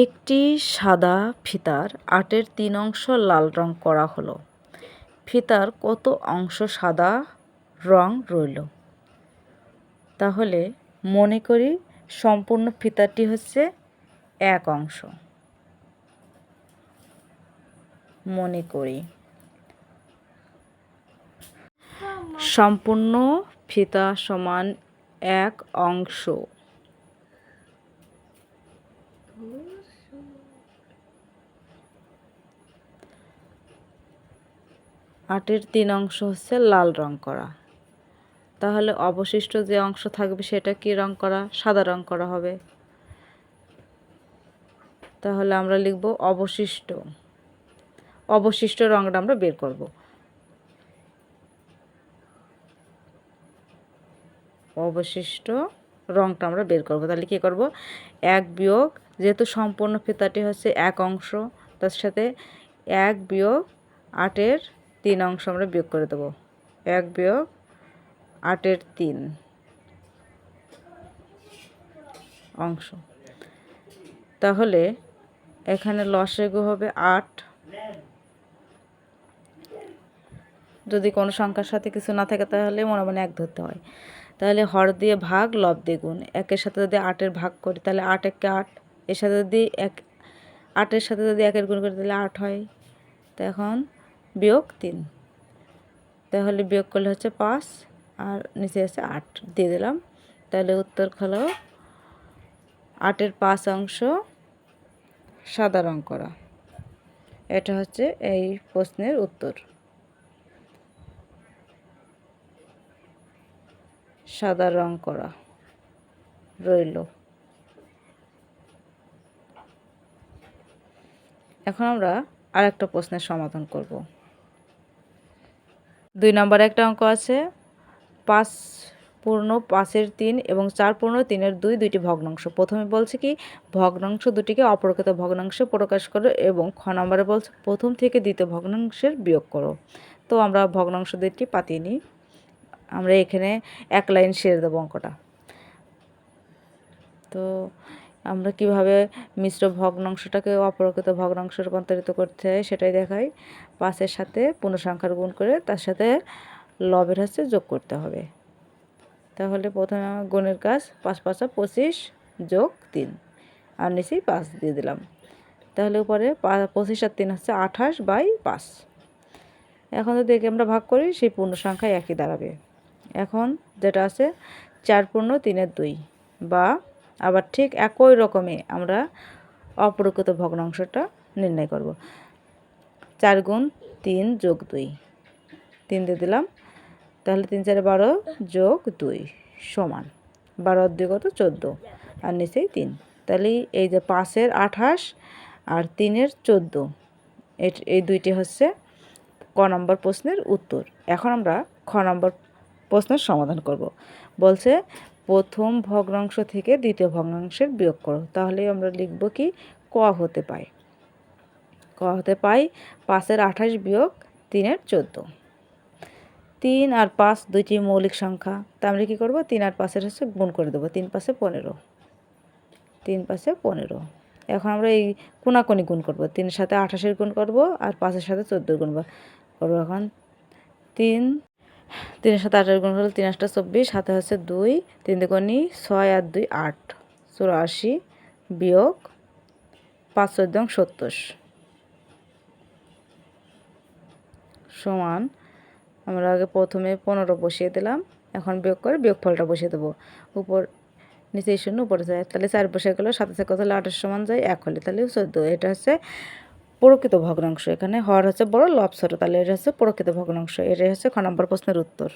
একটি সাদা ফিতার আটের তিন অংশ লাল রং করা হলো। ফিতার কত অংশ সাদা রং রইল? তাহলে মনে করি সম্পূর্ণ ফিতারটি হচ্ছে এক অংশ। মনে করি। সম্পূর্ণ ফিতা সমান এক অংশ। আটের তিন অংশ হচ্ছে লাল রং করা। তাহলে অবশিষ্ট যে অংশ থাকবে সেটা কি রং করা? সাদা রং করা হবে। তাহলে আমরা লিখব অবশিষ্ট। অবশিষ্ট রংটা আমরা বের করব। অবশিষ্ট রংটা আমরা বের করব। তাহলে কী করব? এক বিয়োগ, যেহেতু সম্পূর্ণ ফিতাটি হচ্ছে এক অংশ, তার সাথে এক বিয়োগ আটের তিন অংশ আমরা বিয়োগ করে দেবো। এক বিয়োগ আটের তিন অংশ। তাহলে এখানে লসেগু হবে আট। যদি কোনো সংখ্যার সাথে কিছু না থাকে তাহলে মনে মনে এক ধরতে হয়। তাহলে হর দিয়ে ভাগ, লব দিয়ে গুণ। একের সাথে যদি আটের ভাগ করি তাহলে আট একে আট। এর সাথে যদি এক, আটের সাথে যদি একের গুণ করি তাহলে আট হয়। তো এখন বিয়োগ তিন। তাহলে বিয়োগ করলে হচ্ছে পাঁচ আর নিচে আছে আট। দিয়ে দিলাম। তাহলে উত্তর হলো আটের পাঁচ অংশ সাদা রং করা। এটা হচ্ছে এই প্রশ্নের উত্তর। সাদা রং করা রইল। এখন আমরা আর একটা প্রশ্নের সমাধান করব। দুই নম্বরে একটা অঙ্ক আছে। পাঁচ পূর্ণ পাঁচের তিন এবং চার পূর্ণ তিনের দুই, দুইটি ভগ্নাংশ। প্রথমে বলছে কি, ভগ্নাংশ দুটিকে অপরকৃত ভগ্নাংশে প্রকাশ করো এবং খ নম্বরে বলছে, প্রথম থেকে দ্বিতীয় ভগ্নাংশের বিয়োগ করো। তো আমরা ভগ্নাংশ দুইটি পাতিয়ে নিই। আমরা এখানে এক লাইন সেরে দেবো অঙ্কটা। তো আমরা কীভাবে মিশ্র ভগ্নাংশটাকে অপরকৃত ভগ্নাংশে রূপান্তরিত করতে হয় সেটাই দেখাই। পাঁচের সাথে পূর্ণসংখ্যার গুণ করে তার সাথে লবের হচ্ছে যোগ করতে হবে। তাহলে প্রথমে আমার গুণের কাজ পাঁচ পাঁচা পঁচিশ যোগ তিন। আর নিচেই পাঁচ দিয়ে দিলাম। তাহলে উপরে পঁচিশ আর তিন হচ্ছে আঠাশ বাই পাঁচ। এখন যদি একে আমরা ভাগ করি, সেই পূর্ণ সংখ্যায় একই দাঁড়াবে। এখন যেটা আছে চার পূর্ণ তিনের দুই বা আবার ঠিক একই রকমে আমরা অপরকৃত ভগ্নাংশটা নির্ণয় করব। চার গুণ তিন যোগ দুই। তিন দিয়ে দিলাম। তাহলে তিন চারে বারো যোগ দুই সমান। বারো দুই কত? চোদ্দ। আর নিচেই তিন। তাহলে এই যে পাঁচের আঠাশ আর তিনের চোদ্দ এই দুইটি হচ্ছে ক নম্বর প্রশ্নের উত্তর। এখন আমরা খ নম্বর প্রশ্নের সমাধান করব। বলছে প্রথম ভগ্নাংশ থেকে দ্বিতীয় ভগ্নাংশের বিয়োগ করো। তাহলে আমরা লিখব কি? ক হতে পাই ক হতে পাই পাঁচের আঠাশ বিয়োগ তিনের চোদ্দ। তিন আর পাঁচ দুইটি মৌলিক সংখ্যা। তা আমরা কী করব? তিন আর পাঁচের হচ্ছে গুণ করে দেবো। তিন পাশে পনেরো। তিন পাশে পনেরো। এখন আমরা এই কোনাকুনি গুণ করব। তিনের সাথে আঠাশের গুণ করব আর পাঁচের সাথে চোদ্দোর গুণ করব। এখন তিন তিনের সাথে আঠাশ গুণ করলে তিন আটটা চব্বিশ হাতে হচ্ছে দুই, তিন দুগুণি ছয় আর দুই আট। চুরাশি বিয়োগ পাঁচ চোদ্দ সত্তর। সমান, আমরা আগে প্রথমে পনেরো বসিয়ে দিলাম, এখন বিয়োগ করে বিয়োগফলটা বসিয়ে দেবো। উপর, নিচে শূন্য, উপরে যায় তাহলে চার বসে গেলো সাথে কত হলে? আঠাশ সমান যায় এক হলে। তাহলে চোদ্দ, এটা হচ্ছে প্রকৃত ভগ্নাংশ এখানে হর হচ্ছে বড় লবসর তাহলে এটা হচ্ছে প্রকৃত ভগ্নাংশ। এটাই হচ্ছে খ নম্বর প্রশ্নের উত্তর।